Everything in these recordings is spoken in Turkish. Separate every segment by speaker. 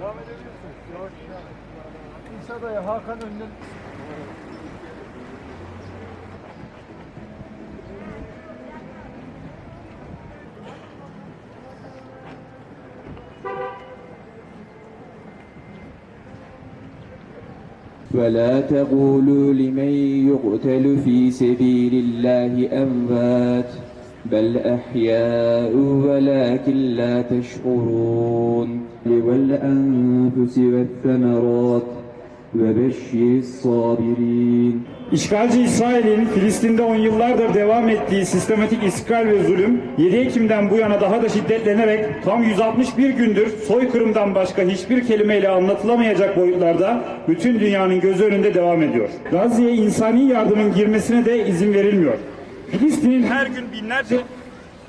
Speaker 1: Devam edebilirsiniz. Yavaş yavaş. Hakan.
Speaker 2: ولا تقولوا لمن يقتل في سبيل الله أموات بل أحياء ولكن لا تشعرون والأنفس والثمرات وبشر الصابرين
Speaker 3: İşgalci İsrail'in Filistin'de on yıllardır devam ettiği sistematik işgal ve zulüm 7 Ekim'den bu yana daha da şiddetlenerek tam 161 gündür soykırımdan başka hiçbir kelimeyle anlatılamayacak boyutlarda bütün dünyanın gözü önünde devam ediyor. Gazze'ye insani yardımın girmesine de izin verilmiyor. Filistin'in her gün binlerce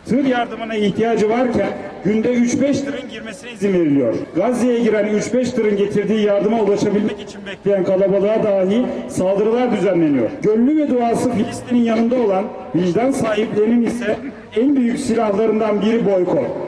Speaker 3: tır yardımına ihtiyacı varken günde 3-5 tırın girmesine izin veriliyor. Gazze'ye giren 3-5 tırın getirdiği yardıma ulaşabilmek için bekleyen kalabalığa dahi saldırılar düzenleniyor. Gönlü ve duası Filistin'in yanında olan vicdan sahiplerinin ise en büyük silahlarından biri boykot.